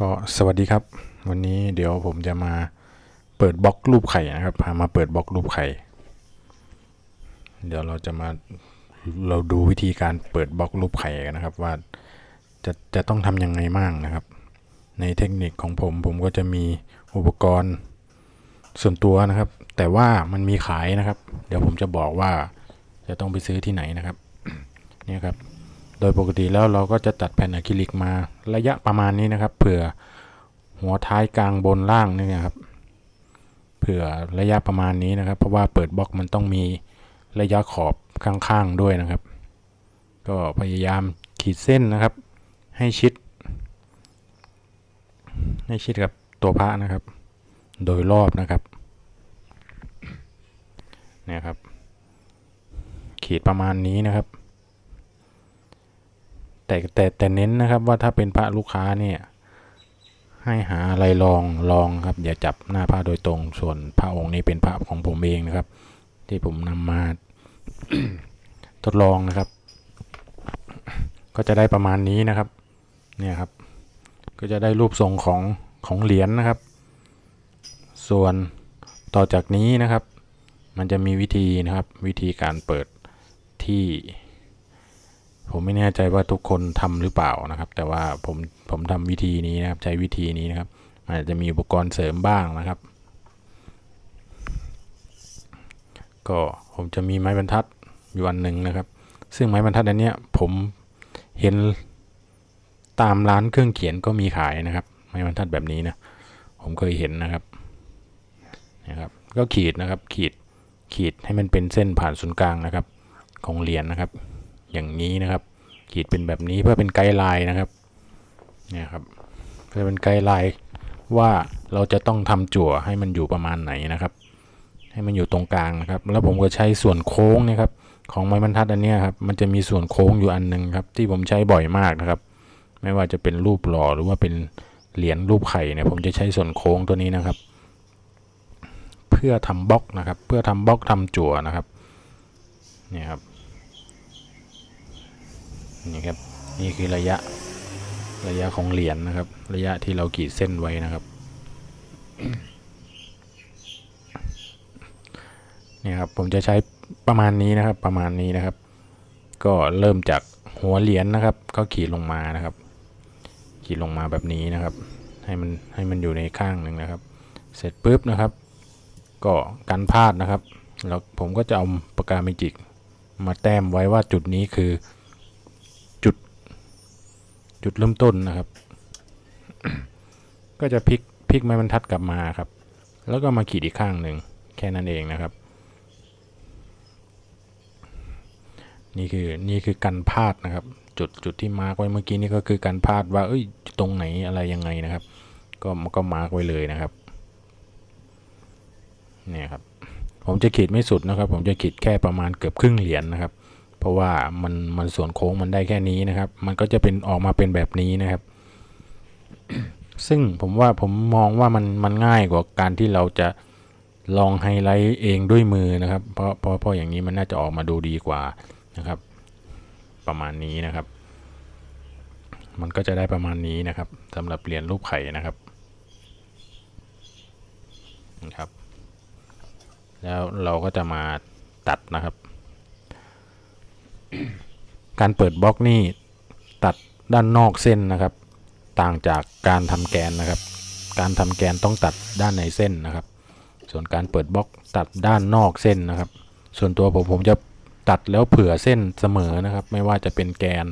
ก็สวัสดีครับ วันนี้เดี๋ยวผมจะมาเปิดบล็อกรูปไข่นะครับ พามาเปิดบล็อกรูปไข่ เดี๋ยวเราจะมาเราดูวิธีการเปิดบล็อกรูปไข่กันนะครับ ว่าจะจะต้องทำยังไงบ้างนะครับ ในเทคนิคของผมผมก็จะมีอุปกรณ์ส่วนตัวนะครับ แต่ว่ามันมีขายนะครับ เดี๋ยวผมจะบอกว่าจะต้องไปซื้อที่ไหนนะครับ เนี่ยครับ โดยปกติแล้วเราก็จะตัดแผ่นอะคริลิกมาระยะประมาณนี้นะครับ เผื่อหัวท้ายกลางบนล่างนี่นะครับ เผื่อระยะประมาณนี้นะครับ เพราะว่าเปิดบล็อกมันต้องมีระยะขอบข้างๆด้วยนะครับ ก็พยายามขีดเส้นนะครับ ให้ชิด ให้ชิดกับตัวพระนะครับ โดยรอบนะครับเนี่ยครับ ขีดประมาณนี้นะครับ แต่แต่แต่เน้นนะครับว่าถ้าเป็นพระลูกค้าเนี่ย ให้หาอะไรลองลองครับ อย่าจับหน้าพระโดยตรง ส่วนพระองค์นี้เป็นพระของผมเองนะครับ ที่ผมนำมาทดลองนะครับ ก็จะได้ประมาณนี้นะครับ เนี่ยครับ ก็จะได้รูปทรงของของเหรียญนะครับ ส่วนต่อจากนี้นะครับ มันจะมีวิธีนะครับ วิธีการเปิดที่ ผมไม่แน่ใจว่าทุกคนทำหรือเปล่านะครับ แต่ว่าผมผมทำวิธีนี้นะครับ ใช้วิธีนี้นะครับ อาจจะมีอุปกรณ์เสริมบ้างนะครับ ก็ผมจะมีไม้บรรทัดอยู่อันหนึ่งนะครับ ซึ่งไม้บรรทัดอันเนี้ยผมเห็นตามร้านเครื่องเขียนก็มีขายนะครับ ไม้บรรทัดแบบนี้นะผมเคยเห็นนะครับนะครับ ก็ขีดนะครับขีดขีดให้มันเป็นเส้นผ่านศูนย์กลางนะครับ ของเหรียญนะครับ อย่างนี้นะครับ ขีดเป็นแบบนี้เพื่อเป็นไกด์ไลน์นะครับเนี่ยครับเพื่อเป็นไกด์ไลน์ว่าเราจะต้องทำจั่วให้มันอยู่ประมาณไหนนะครับ ให้มันอยู่ตรงกลางนะครับ แล้วผมก็ใช้ส่วนโค้งนี่ยครับ ของไม้บรรทัดอันนี้ครับมันจะมีส่วนโค้งอยู่อันหนึ่งครับ ที่ผมใช้บ่อยมากนะครับ ไม่ว่าจะเป็นรูปหล่อหรือว่าเป็นเหรียญรูปไข่เนี่ยผมจะใช้ส่วนโค้งตัวนี้นะครับ เพื่อทำบล็อกนะครับ เพื่อทำบล็อกทำจั่วนะครับเนี่ยครับ นี่ครับนี่คือระยะระยะของเหรียญนะครับ ระยะที่เราขีดเส้นไว้นะครับนี่ครับผมจะใช้ประมาณนี้นะครับประมาณนี้นะครับ ก็เริ่มจากหัวเหรียญนะครับ ก็ขีดลงมานะครับ ขีดลงมาแบบนี้นะครับ ให้มันให้มันอยู่ในข้างหนึ่งนะครับ เสร็จปุ๊บนะครับ ก็กันพลาดนะครับ แล้วผมก็จะเอาปากกาเมจิกมาแต้มไว้ว่าจุดนี้คือ จุดเริ่มต้นนะครับ ก็จะพลิกพลิกไม้บรรทัดกลับมาครับ แล้วก็มาขีดอีกข้างหนึ่งแค่นั้นเองนะครับ นี่คือนี่คือการพลาดนะครับ จุดจุดที่มาร์กไว้เมื่อกี้นี่ก็คือการพลาดว่าเอ้ยตรงไหนอะไรยังไงนะครับ ก็ก็มาร์กไว้เลยนะครับเนี่ยครับผมจะขีดไม่สุดนะครับ ผมจะขีดแค่ประมาณเกือบครึ่งเหรียญนนะครับ เพราะว่ามันมันส่วนโค้งมันได้แค่นี้นะครับ มันก็จะเป็นออกมาเป็นแบบนี้นะครับ ซึ่งผมว่าผมมองว่ามันมันง่ายกว่าการที่เราจะลองไฮไลท์เองด้วยมือนะครับ เพราะเพราะเพราะอย่างนี้มันน่าจะออกมาดูดีกว่านะครับ ประมาณนี้นะครับ มันก็จะได้ประมาณนี้นะครับสำหรับเหรียญรูปไข่นะครับนะครับ แล้วเราก็จะมาตัดนะครับ การเปิดบล็อกนี่ตัดด้านนอกเส้นนะครับ ต่างจากการทำแกนนะครับ การทำแกนต้องตัดด้านในเส้นนะครับ ส่วนการเปิดบล็อกตัดด้านนอกเส้นนะครับ ส่วนตัวผมผมจะตัดแล้วเผื่อเส้นเสมอนะครับ ไม่ว่าจะเป็นแกน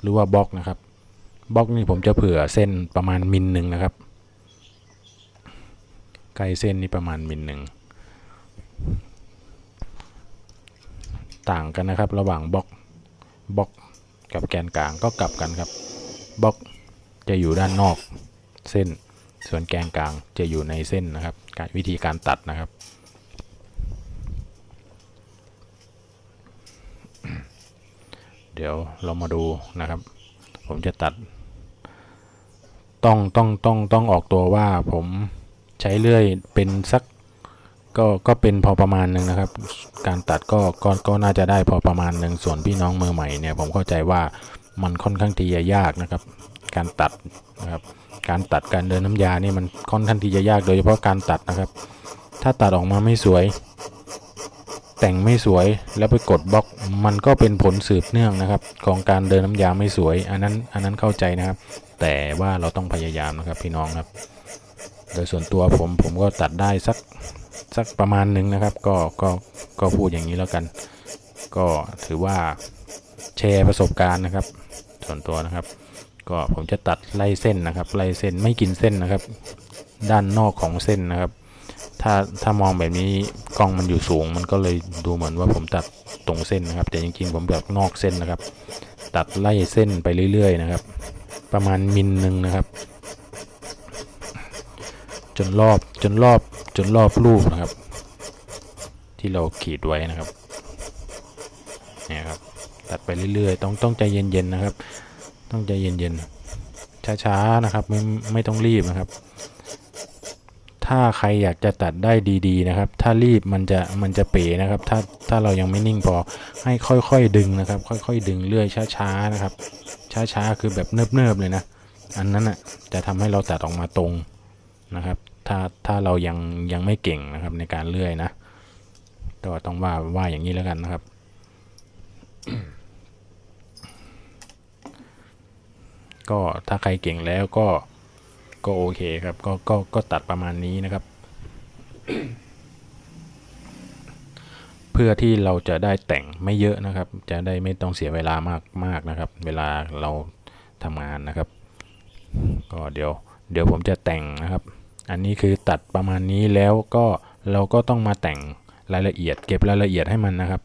หรือว่าบล็อกนะครับบล็อกนี่ผมจะเผื่อเส้นประมาณมิลหนึ่งนะครับใกล้เส้นนี่ประมาณมิลหนึ่งต่างกันนะครับระหว่างบล็อก บล็อกกับแกนกลางก็กลับกันครับบล็อกจะอยู่ด้านนอกเส้น ส่วนแกนกลางจะอยู่ในเส้นนะครับการวิธีการตัดนะครับ เดี๋ยวเรามาดูนะครับ ผมจะตัด ต้องต้องต้องต้องออกตัวว่าผมใช้เลื่อยเป็นสัก ก็ก็เป็นพอประมาณหนึ่งนะครับ การตัดก็ก็ก็น่าจะได้พอประมาณหนึ่งส่วนพี่น้องมือใหม่เนี่ยผมเข้าใจว่ามันค่อนข้างที่จะยากนะครับ การตัดนะครับการตัดการเดินน้ำยานี่มันค่อนข้างที่จะยากโดยเฉพาะการตัดนะครับ ถ้าตัดออกมาไม่สวย แต่งไม่สวยแล้วไปกดบล็อก มันก็เป็นผลสืบเนื่องนะครับ ของการเดินน้ำยาไม่สวย อันนั้นอันนั้นเข้าใจนะครับ แต่ว่าเราต้องพยายามนะครับพี่น้องครับ โดยส่วนตัวผมผมก็ตัดได้สัก สักประมาณหนึ่งนะครับ ก็ก็ก็พูดอย่างนี้แล้วกัน ก็ถือว่าแชร์ประสบการณ์นะครับ ส่วนตัวนะครับ ก็ผมจะตัดไล่เส้นนะครับ ไล่เส้นไม่กินเส้นนะครับ ด้านนอกของเส้นนะครับ ถ้าถ้ามองแบบนี้กล้องมันอยู่สูง มันก็เลยดูเหมือนว่าผมตัดตรงเส้นนะครับ แต่จริงๆ ผมแบบนอกเส้นนะครับ ตัดไล่เส้นไปเรื่อย ๆ นะครับ ประมาณมิลหนึ่งนะครับ จนรอบจนรอบ จนรอบรูปนะครับ ที่เราขีดไว้นะครับเนี่ยครับตัดไปเรื่อยๆ ต้องต้องใจเย็นๆนะครับ ต้องใจเย็นๆช้าๆนะครับไม่ไม่ต้องรีบนะครับ ถ้าใครอยากจะตัดได้ดีๆนะครับ ถ้ารีบมันจะมันจะเป๋นะครับ ถ้าถ้าเรายังไม่นิ่งพอให้ค่อยๆดึงนะครับ ค่อย ๆ ดึงเรื่อยช้าๆนะครับ ช้าๆคือแบบเนิบๆเลยนะ อันนั้นอะจะทำให้เราตัดออกมาตรงนะครับ ถ้าถ้าเรายังยังไม่เก่งนะครับในการเลื่อยนะก็ต้องว่าว่าอย่างนี้แล้วกันนะครับ ก็ถ้าใครเก่งแล้วก็ก็โอเคครับก็ก็ก็ตัดประมาณนี้นะครับ เพื่อที่เราจะได้แต่งไม่เยอะนะครับ จะได้ไม่ต้องเสียเวลามากมากนะครับ เวลาเราทำงานนะครับ ก็เดี๋ยวเดี๋ยวผมจะแต่งนะครับ อันนี้คือตัดประมาณนี้แล้วก็เราก็ต้องมาแต่งรายละเอียด เก็บรายละเอียดให้มันนะครับ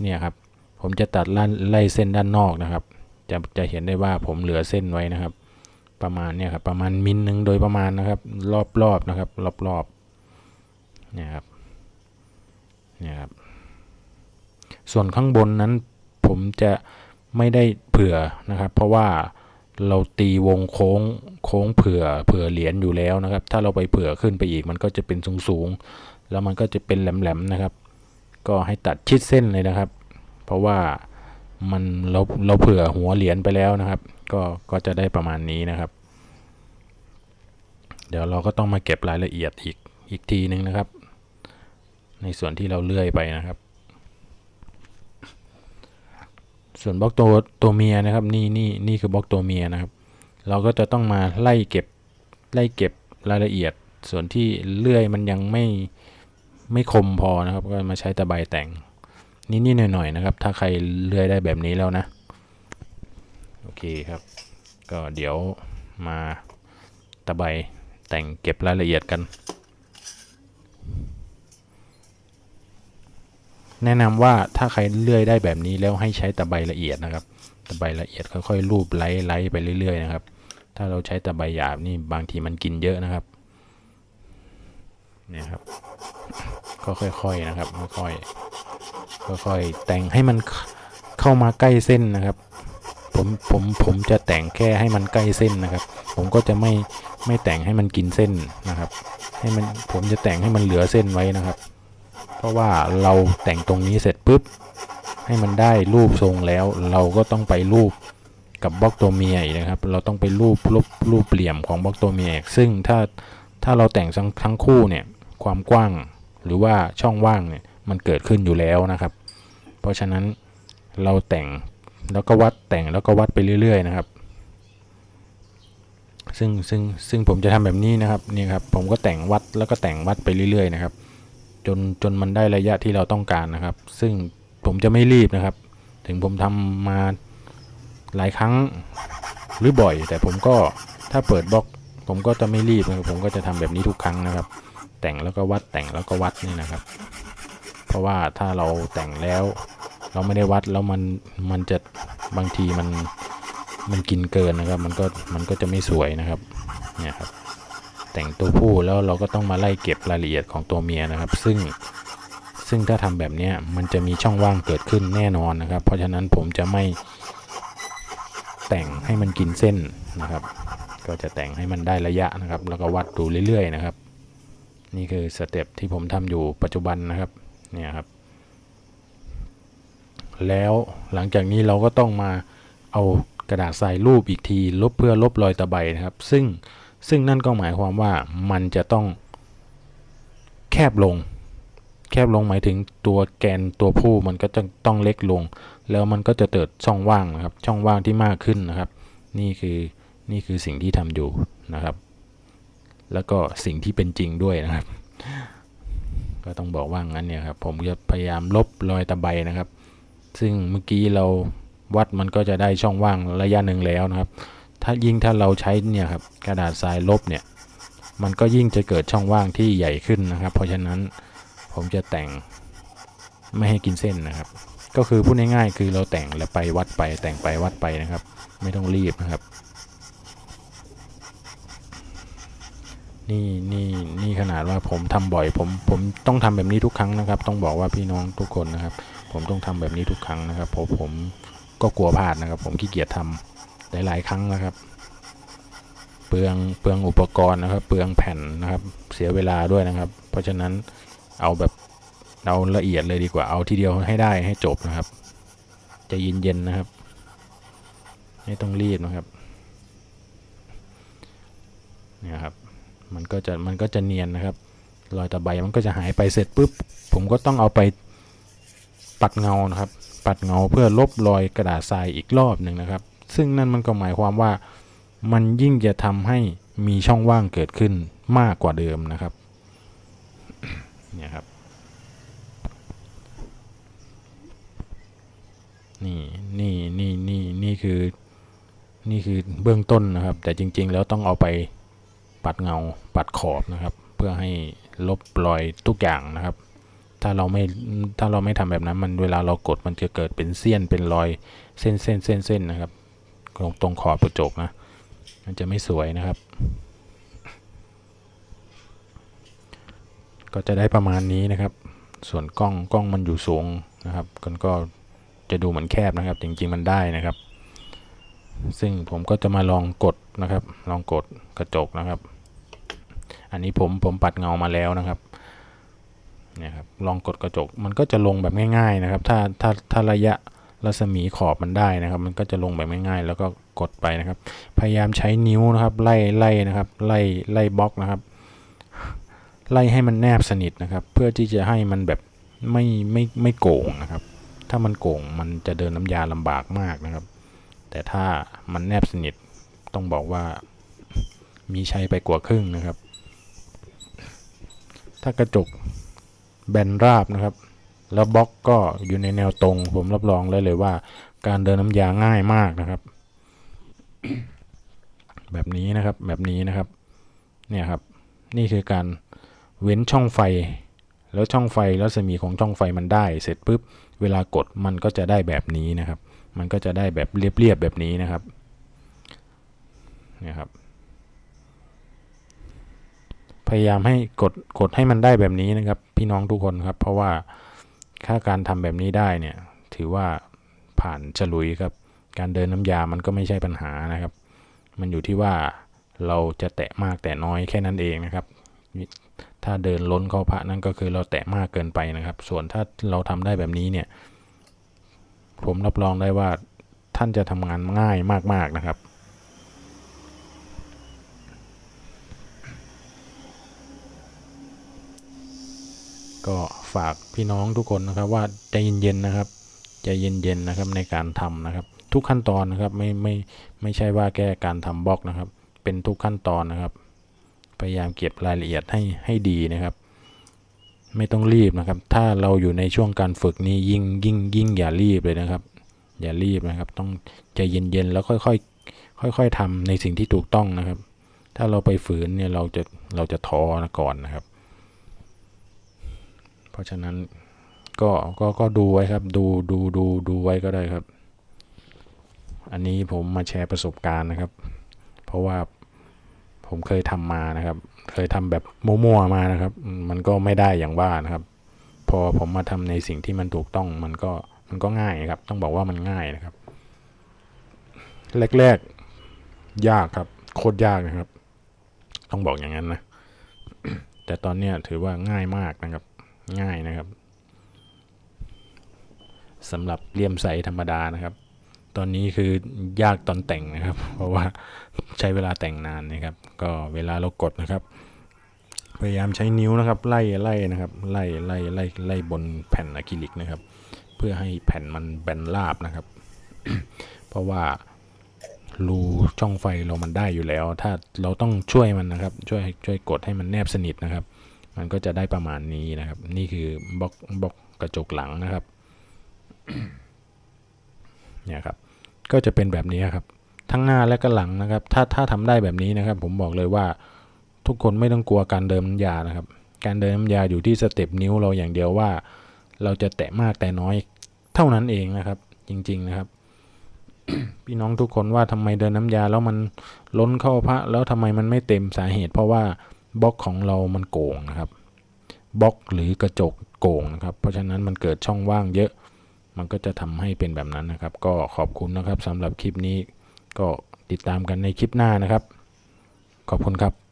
เนี่ยครับผมจะตัดล่ไล่เส้นด้านนอกนะครับ จะจะเห็นได้ว่าผมเหลือเส้นไว้นะครับ ประมาณเนี่ยครับประมาณมิลหนึ่งโดยประมาณนะครับ รอบๆนะครับ รอบๆเนี่ยครับเนี่ยครับส่วนข้างบนนั้นผมจะไม่ได้เผื่อนะครับ เพราะว่า เราตีวงโค้งโค้งเผื่อเผื่อเหรียญอยู่แล้วนะครับ ถ้าเราไปเผื่อขึ้นไปอีกมันก็จะเป็นสูงสูงแล้วมันก็จะเป็นแหลมๆนะครับ ก็ให้ตัดชิดเส้นเลยนะครับ เพราะว่ามันเราเราเผื่อหัวเหรียญไปแล้วนะครับ ก็ก็จะได้ประมาณนี้นะครับ เดี๋ยวเราก็ต้องมาเก็บรายละเอียดอีกอีกทีนึงนะครับ ในส่วนที่เราเลื่อยไปนะครับ ส่วนบล็อกตัวตัวเมียนะครับนี่นี่นี่คือบล็อกตัวเมียนะครับ เราก็จะต้องมาไล่เก็บไล่เก็บรายละเอียด ส่วนที่เลื่อยมันยังไม่ไม่คมพอนะครับ ก็มาใช้ตะไบแต่งนิดๆหน่อยๆนะครับ ถ้าใครเลื่อยได้แบบนี้แล้วนะ โอเคครับ ก็เดี๋ยวมาตะไบแต่งเก็บรายละเอียดกัน แนะนำว่าถ้าใครเลื่อยได้แบบนี้แล้วให้ใช้ตะไบละเอียดนะครับ ตะไบละเอียดค่อยๆรูปไล่ไล่ไปเรื่อยๆนะครับ ถ้าเราใช้ตะไบหยาบนี่บางทีมันกินเยอะนะครับเนี่ยครับ ก็ค่อยๆนะครับ ค่อยๆ ค่อยๆ แต่งให้มันเข้ามาใกล้เส้นนะครับ ผมผมผมจะแต่งแค่ให้มันใกล้เส้นนะครับ ผมก็จะไม่ไม่แต่งให้มันกินเส้นนะครับ ให้มันผมจะแต่งให้มันเหลือเส้นไว้นะครับ ราะว่าเราแต่งตรงนี้เสร็จปุ๊บ ให้มันได้รูปทรงแล้ว เราก็ต้องไปรูปกับบล็อกตัวเมียอีกนะครับ เราต้องไปรูปรูปรูปเหลี่ยมของบล็อกตัวเมียซึ่งถ้าถ้าเราแต่งทั้งทั้งคู่เนี่ยความกว้างหรือว่าช่องว่างเนี่ยมันเกิดขึ้นอยู่แล้วนะครับ เพราะฉะนั้นเราแต่งแล้วก็วัดแต่งแล้วก็วัดไปเรื่อย ๆ นะครับ ซึ่งซึ่งซึ่งผมจะทำแบบนี้นะครับนี่ครับผมก็แต่งวัดแล้วก็แต่งวัดไปเรื่อย ๆ นะครับ จนจนมันได้ระยะที่เราต้องการนะครับ ซึ่งผมจะไม่รีบนะครับ ถึงผมทำมาหลายครั้งหรือบ่อย แต่ผมก็ถ้าเปิดบล็อกผมก็จะไม่รีบนะผมก็จะทำแบบนี้ทุกครั้งนะครับ แต่งแล้วก็วัดแต่งแล้วก็วัดนี่นะครับ เพราะว่าถ้าเราแต่งแล้ว เราไม่ได้วัดแล้วมันมันจะบางทีมันมันกินเกินนะครับ มันก็มันก็จะไม่สวยนะครับเนี่ยครับ แต่งตัวผู้แล้วเราก็ต้องมาไล่เก็บรายละเอียดของตัวเมียนะครับ ซึ่งซึ่งถ้าทำแบบนี้มันจะมีช่องว่างเกิดขึ้นแน่นอนนะครับ เพราะฉะนั้นผมจะไม่แต่งให้มันกินเส้นนะครับ ก็จะแต่งให้มันได้ระยะนะครับ แล้วก็วัดดูเรื่อยๆนะครับ นี่คือสเต็ปที่ผมทำอยู่ปัจจุบันนะครับเนี่ยครับ แล้วหลังจากนี้เราก็ต้องมาเอากระดาษทรายรูปอีกที ลบเพื่อลบรอยตะไบนะครับ ซึ่ง ซึ่งนั่นก็หมายความว่ามันจะต้องแคบลง แคบลงหมายถึงตัวแกนตัวผู้มันก็จะต้องเล็กลง แล้วมันก็จะเกิดช่องว่างนะครับ ช่องว่างที่มากขึ้นนะครับ นี่คือนี่คือสิ่งที่ทำอยู่นะครับ แล้วก็สิ่งที่เป็นจริงด้วยนะครับ ก็ต้องบอกว่างั้นเนี่ยครับ ผมจะพยายามลบรอยตะไบนะครับ ซึ่งเมื่อกี้เราวัดมันก็จะได้ช่องว่างระยะหนึ่งแล้วนะครับ ถ้ายิ่งถ้าเราใช้เนี่ยครับกระดาษทรายลบเนี่ย มันก็ยิ่งจะเกิดช่องว่างที่ใหญ่ขึ้นนะครับ เพราะฉะนั้นผมจะแต่งไม่ให้กินเส้นนะครับ ก็คือพูดง่ายๆคือเราแต่งแล้วไปวัดไปแต่งไปวัดไปนะครับ ไม่ต้องรีบนะครับ นี่นี่นี่ขนาดว่าผมทำบ่อยผมผมต้องทำแบบนี้ทุกครั้งนะครับ ต้องบอกว่าพี่น้องทุกคนนะครับ ผมต้องทำแบบนี้ทุกครั้งนะครับเพราะผมก็กลัวพลาดนะครับ ผมขี้เกียจทำ หลาย ๆ ครั้งนะครับ เปลืองเปลืองอุปกรณ์นะครับ เปลืองแผ่นนะครับ เสียเวลาด้วยนะครับ เพราะฉะนั้นเอาแบบเอาละเอียดเลยดีกว่าเอาทีเดียวให้ได้ให้จบนะครับจะเย็นๆนะครับ ไม่ต้องรีบนะครับเนี่ยครับ มันก็จะมันก็จะเนียนนะครับรอยตะไบมันก็จะหายไปเสร็จปุ๊บ ผมก็ต้องเอาไปปัดเงานะครับ ปัดเงาเพื่อลบรอยกระดาษทรายอีกรอบหนึ่งนะครับ ซึ่งนั่นมันก็หมายความว่ามันยิ่งจะทำให้มีช่องว่างเกิดขึ้นมากกว่าเดิมนะครับเนี่ยครับ นี่นี่นี่นี่นี่คือ นี่คือเบื้องต้นนะครับ แต่จริง ๆ แล้วต้องเอาไปปัดเงาปัดขอบนะครับ เพื่อให้ลบรอยทุกอย่างนะครับ ถ้าเราไม่ถ้าเราไม่ทำแบบนั้นมันเวลาเรากดมันจะเกิดเป็นเสี้ยนเป็นรอยเส้นเส้นเส้นเส้นนะครับ ตรงตรงขอบกระจกนะ มันจะไม่สวยนะครับ ก็จะได้ประมาณนี้นะครับ ส่วนกล้องกล้องมันอยู่สูงนะครับกันก็จะดูเหมือนแคบนะครับ จริงๆมันได้นะครับ ซึ่งผมก็จะมาลองกดนะครับ ลองกดกระจกนะครับ อันนี้ผมผมปัดเงามาแล้วนะครับเนี่ยครับลองกดกระจกมันก็จะลงแบบง่าย ๆนะครับ ถ้าถ้าถ้าระยะ รัศมีขอบมันได้นะครับ มันก็จะลงแบบง่ายๆ แล้วก็กดไปนะครับ พยายามใช้นิ้วนะครับไล่ไล่นะครับไล่ไล่บล็อกนะครับ ไล่ให้มันแนบสนิทนะครับ เพื่อที่จะให้มันแบบไม่ไม่ไม่โก่งนะครับ ถ้ามันโก่งมันจะเดินน้ำยาลำบากมากนะครับ แต่ถ้ามันแนบสนิทต้องบอกว่ามีใช้ไปกว่าครึ่งนะครับ ถ้ากระจกแบนราบนะครับ แล้วบล็อกก็อยู่ในแนวตรง ผมรับรองเลยเลยว่า การเดินน้ำยาง่ายมากนะครับ แบบนี้นะครับแบบนี้นะครับ เนี่ยครับ นี่คือการเว้นช่องไฟ แล้วช่องไฟรัศมีของช่องไฟมันได้ เสร็จปุ๊บเวลากดมันก็จะได้แบบนี้นะครับ มันก็จะได้แบบเรียบๆแบบนี้นะครับเนี่ยครับพยายามให้กดกดให้มันได้แบบนี้นะครับ พี่น้องทุกคนครับ เพราะว่า ถ้าการทำแบบนี้ได้เนี่ยถือว่าผ่านฉลุยครับ การเดินน้ำยามันก็ไม่ใช่ปัญหานะครับ มันอยู่ที่ว่าเราจะแตะมากแตะน้อยแค่นั้นเองนะครับ ถ้าเดินล้นเข้าพระนั่นก็คือเราแตะมากเกินไปนะครับ ส่วนถ้าเราทำได้แบบนี้เนี่ยผมรับรองได้ว่าท่านจะทำงานง่ายมาก ๆ นะครับ ก็ ฝากพี่น้องทุกคนนะครับ ว่าใจเย็นๆนะครับใจเย็นๆนะครับในการทำนะครับ ทุกขั้นตอนนะครับไม่ไม่ไม่ใช่ว่าแค่การทำบล็อกนะครับ เป็นทุกขั้นตอนนะครับ พยายามเก็บรายละเอียดให้ให้ดีนะครับ ไม่ต้องรีบนะครับ ถ้าเราอยู่ในช่วงการฝึกนี้ยิ่งยิ่งยิ่งอย่ารีบเลยนะครับ อย่ารีบนะครับ ต้องใจเย็นๆแล้วค่อยๆค่อย ๆทำในสิ่งที่ถูกต้องนะครับ ถ้าเราไปฝืนเนี่ยเราจะเราจะท้อก่อนนะครับ เพราะฉะนั้นก็ก็ก็ดูไว้ครับ ดูดูดูดูไว้ก็ได้ครับ อันนี้ผมมาแชร์ประสบการณ์นะครับ เพราะว่าผมเคยทำมานะครับ เคยทำแบบมั่วๆมานะครับ มันก็ไม่ได้อย่างว่านะครับ พอผมมาทำในสิ่งที่มันถูกต้องมันก็มันก็ง่ายครับ ต้องบอกว่ามันง่ายนะครับ แรกๆยากครับ โคตรยากนะครับ ต้องบอกอย่างนั้นนะแต่ตอนเนี้ยถือว่าง่ายมากนะครับ ง่ายนะครับสำหรับเลี่ยมใสธรรมดานะครับ ตอนนี้คือยากตอนแต่งนะครับ เพราะว่าใช้เวลาแต่งนานนะครับ ก็เวลาเรากดนะครับ พยายามใช้นิ้วนะครับ ไล่ไล่นะครับ ไล่ไล่ไล่ไล่บนแผ่นอะคริลิกนะครับ เพื่อให้แผ่นมันแบนราบนะครับ เพราะว่ารูช่องไฟเรามันได้อยู่แล้ว ถ้าเราต้องช่วยมันนะครับ ช่วยช่วยกดให้มันแนบสนิทนะครับ มันก็จะได้ประมาณนี้นะครับ นี่คือบล็อกบล็อกกระจกหลังนะครับเนี่ยครับ ก็จะเป็นแบบนี้ครับ ทั้งหน้าและก็หลังนะครับ ถ้าถ้าทำได้แบบนี้นะครับ ผมบอกเลยว่าทุกคนไม่ต้องกลัวการเดินน้ำยานะครับ การเดินน้ำยาอยู่ที่สเต็ปนิ้วเราอย่างเดียวว่า เราจะแตะมากแต่น้อยเท่านั้นเองนะครับ จริง ๆนะครับ พี่น้องทุกคนว่าทำไมเดินน้ำยาแล้วมันล้นเข้าพระแล้วทำไมมันไม่เต็มสาเหตุ เพราะว่า บล็อกของเรามันโก่งนะครับบล็อกหรือกระจกโก่งนะครับ เพราะฉะนั้นมันเกิดช่องว่างเยอะ มันก็จะทำให้เป็นแบบนั้นนะครับ ก็ขอบคุณนะครับสำหรับคลิปนี้ก็ติดตามกันในคลิปหน้านะครับ ขอบคุณครับ